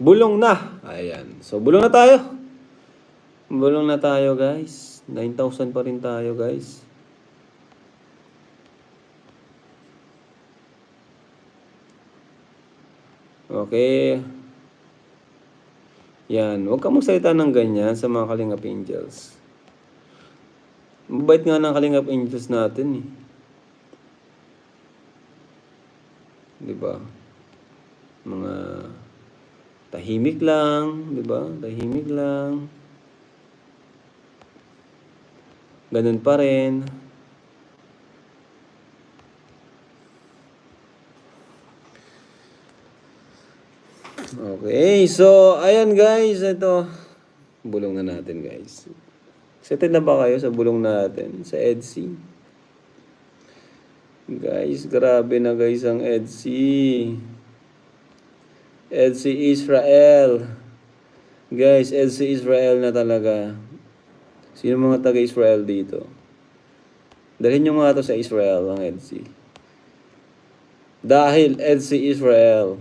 Bulong na. Ayan. So, bulong na tayo. Bulong na tayo, guys. 9,000 pa rin tayo, guys. Okay. Yan. Huwag ka magsalita ng ganyan sa mga Kalingap Angels. Mabait nga ng Kalingap Angels natin eh. Di ba? Mga tahimik lang, di ba? Tahimik lang. Ganun pa rin. Okay, so ayan guys, ito. Bulong na natin guys. Excited na ba kayo sa bulong natin sa EDC? Guys, grabe na guys ang EDC. EDC Israel. Guys, EDC Israel na talaga. Sino mga taga-Israel dito? Dalhin nyo mga to sa Israel ang EDC. Dahil EDC Israel.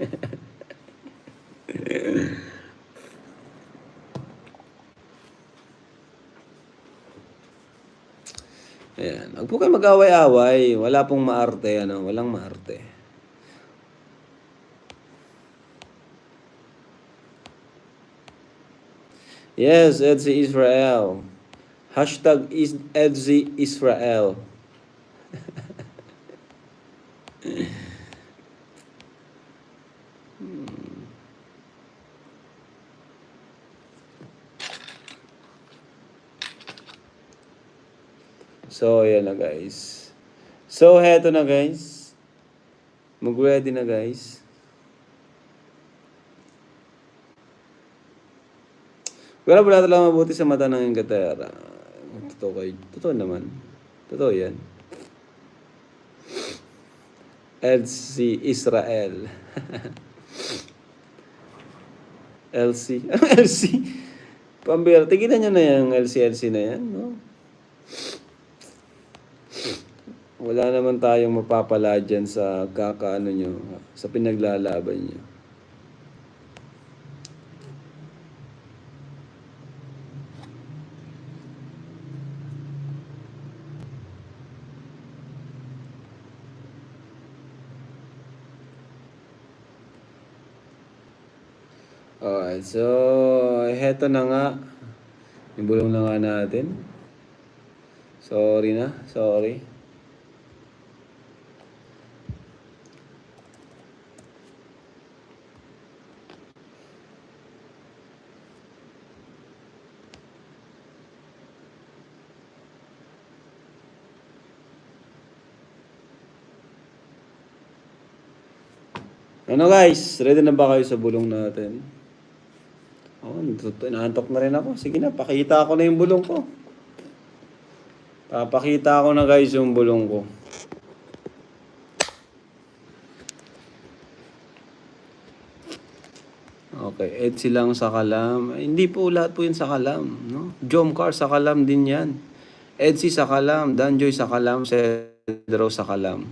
Ayan. Huwag po kayo mag-away-away. Wala pong maarte. Ano? Walang maarte. Yes, Edzi Israel. Hashtag is Edzi Israel. So, ayan na guys. So, heto na guys. Mag-ready na guys. Wala pala talaga mabuti sa mata ng Inglaterra. Totoo kayo. Totoo naman. Totoo yan. LC Israel. LC. Ano LC? Pambira. Tigilan nyo na yung LC-LC na yan, no? Wala naman tayong mapapala dyan sa kakaano nyo, sa pinaglalaban nyo. Alright, so heto na nga. Ibulong na nga natin. Sorry na, sorry. Ano guys, ready na ba kayo sa bulong natin? Inaantok na rin ako. Sige na, pakita ko na yung bulong ko. Papakita ko na guys yung bulong ko. Okay, Etsy lang sa Kalam. Eh, Hindi po lahat po yun sa Kalam. No? Jomcar sa Kalam din yan. Etsy sa Kalam, Danjoy sa Kalam, Cedro sa Kalam.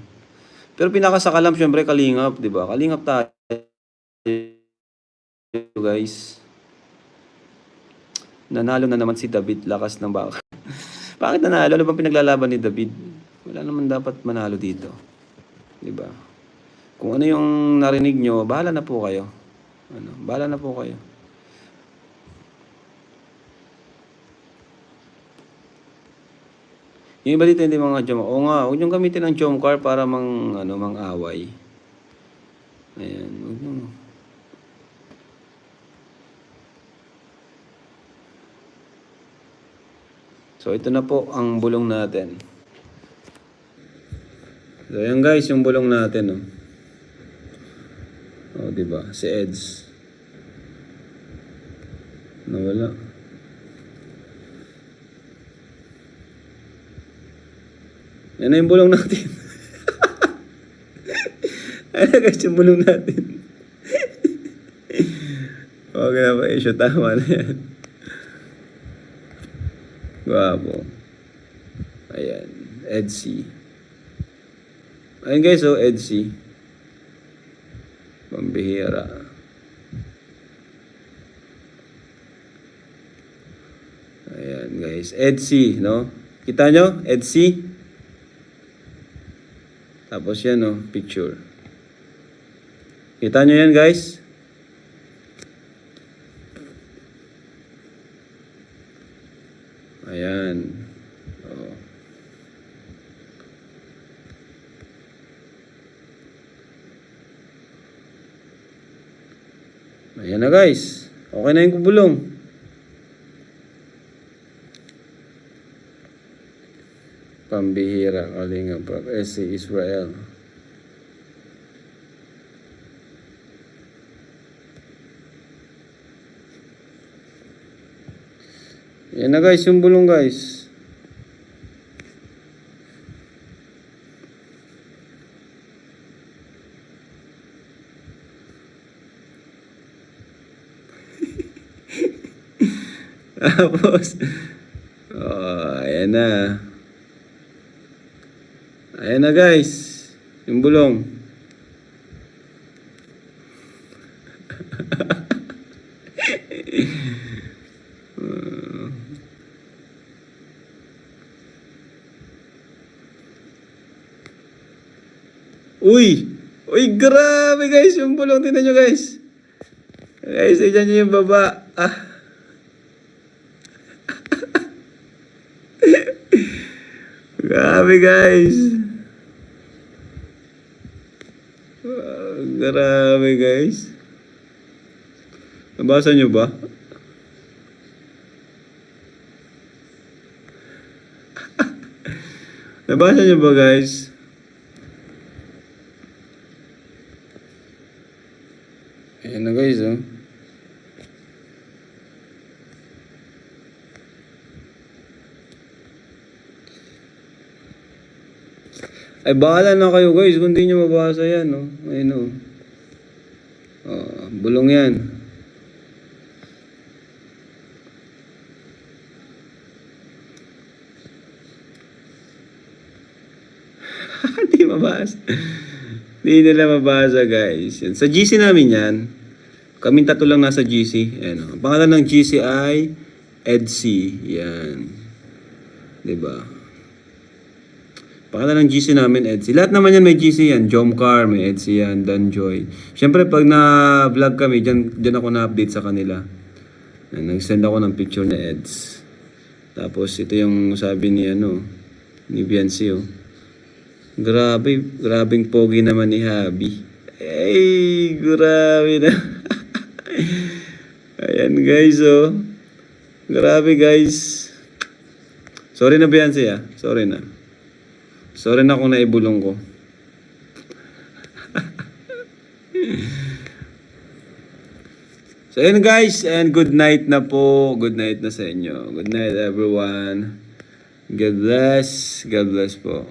Pero pinaka sa Kalam, syempre Kalingap, di ba? Kalingap tayo, guys. Nanalo na naman si David, lakas ng baka. Bakit nanalo? Ano bang pinaglalaban ni David? Wala naman dapat manalo dito. Di ba? Kung ano yung narinig nyo, bahala na po kayo. Ano, bahala na po kayo. Yung iba dito hindi mga jom. Oo nga, huwag niyong gamitin ang jom car para mang, ano, mang away. Ayan, huwag niyong. So, ito na po ang bulong natin. So, yan guys, yung bulong natin, oh. Oh, di ba? Si Eds. Nawala. Yan na yung bulong natin. Ano guys yung bulong natin? okay na ba? Issue tama na yan. Guwapo. Ayan. EDC. Ayan guys, oh, so EDC. Pambihira. Ayan guys. EDC, no? Kita nyo? EDC. Tapos yan, no? Picture. Kita nyo yan guys? Ayan. Oh. Ayan na guys. Okay na yung kubulong. Pambihira, Kalinga Prab. SC Israel. Yan na guys, yung bulong guys. Tapos, oh, ayan na. Ayan na guys, yung bulong. Uy! Uy, grabe guys, yung bulong. Tingnan nyo guys. Guys, tignan nyo yung baba. Ah. Grabe guys. Ah, grabe guys. Nabasa nyo ba? Nabasa nyo ba guys? Oh. Ay, bahala na kayo guys kung di nyo mabasa yan, no? Ayun, no? Oh, bulong yan. Hindi mabasa. Hindi nila mabasa, guys. Yan. Sa GC namin yan. Kaming tatlo lang nasa GC. Ayan, oh. Ang pangalan ng GC ay EDC. Yan. 'Di ba? Pangalan ng GC namin, EDC. Lahat naman yan may GC yan. Jomcar, may EDC yan, Danjoy. Siyempre, pag na-vlog kami, dyan, dyan ako na-update sa kanila. Nag-send ako ng picture na EDS. Tapos, ito yung sabi ni, ano, ni Biancy, oh. Grabe, grabing pogi naman ni Habi. Ay, grabe na. Ayan, guys, oh. Grabe, guys. Sorry na, Biancy, ah. Sorry na. Sorry na kung naibulong ko. so, yun guys, and good night na po. Good night na sa inyo. Good night, everyone. God bless. God bless po.